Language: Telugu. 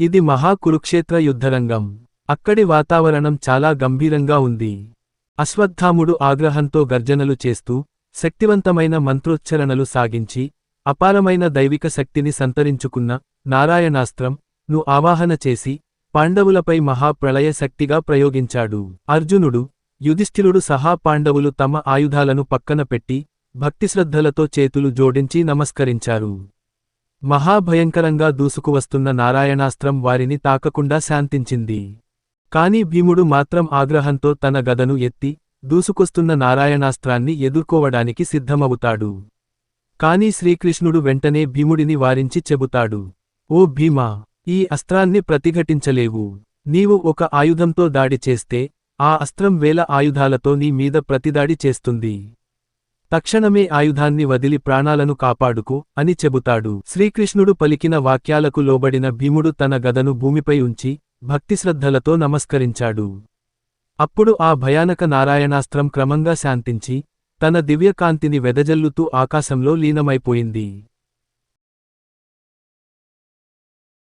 ఇది మహా కురుక్షేత్ర యుద్ధరంగం. అక్కడి వాతావరణం చాలా గంభీరంగా ఉంది. అశ్వత్థాముడు ఆగ్రహంతో గర్జనలు చేస్తూ శక్తివంతమైన మంత్రోచ్చరణలు సాగించి అపారమైన దైవిక శక్తిని సంతరించుకున్న నారాయణాస్త్రం ను ఆవాహన చేసి పాండవులపై మహాప్రళయ శక్తిగా ప్రయోగించాడు. అర్జునుడు యుధిష్ఠిరుడు సహా పాండవులు తమ ఆయుధాలను పక్కన పెట్టి భక్తిశ్రద్ధలతో చేతులు జోడించి నమస్కరించారు. మహాభయంకరంగా దూసుకువస్తున్న నారాయణాస్త్రం వారిని తాకకుండా శాంతించింది. కాని భీముడు మాత్రం ఆగ్రహంతో తన గదను ఎత్తి దూసుకొస్తున్న నారాయణాస్త్రాన్ని ఎదుర్కోవడానికి సిద్ధమవుతాడు. కాని శ్రీకృష్ణుడు వెంటనే భీముడిని వారించి చెబుతాడు ఓ భీమా ఈ అస్త్రాన్ని ప్రతిఘటించలేవు. నీవు ఒక ఆయుధంతో దాడి చేస్తే ఆ అస్త్రం వేల ఆయుధాలతో నీ మీద ప్రతిదాడి చేస్తుంది. తక్షణమే ఆయుధాన్ని వదిలి ప్రాణాలను కాపాడుకో అని చెబుతాడు. శ్రీకృష్ణుడు పలికిన వాక్యాలకు లోబడిన భీముడు తన గదను భూమిపై ఉంచి భక్తిశ్రద్ధలతో నమస్కరించాడు. అప్పుడు ఆ భయానక నారాయణాస్త్రం క్రమంగా శాంతించి తన దివ్యకాంతిని వెదజల్లుతూ ఆకాశంలో లీనమైపోయింది.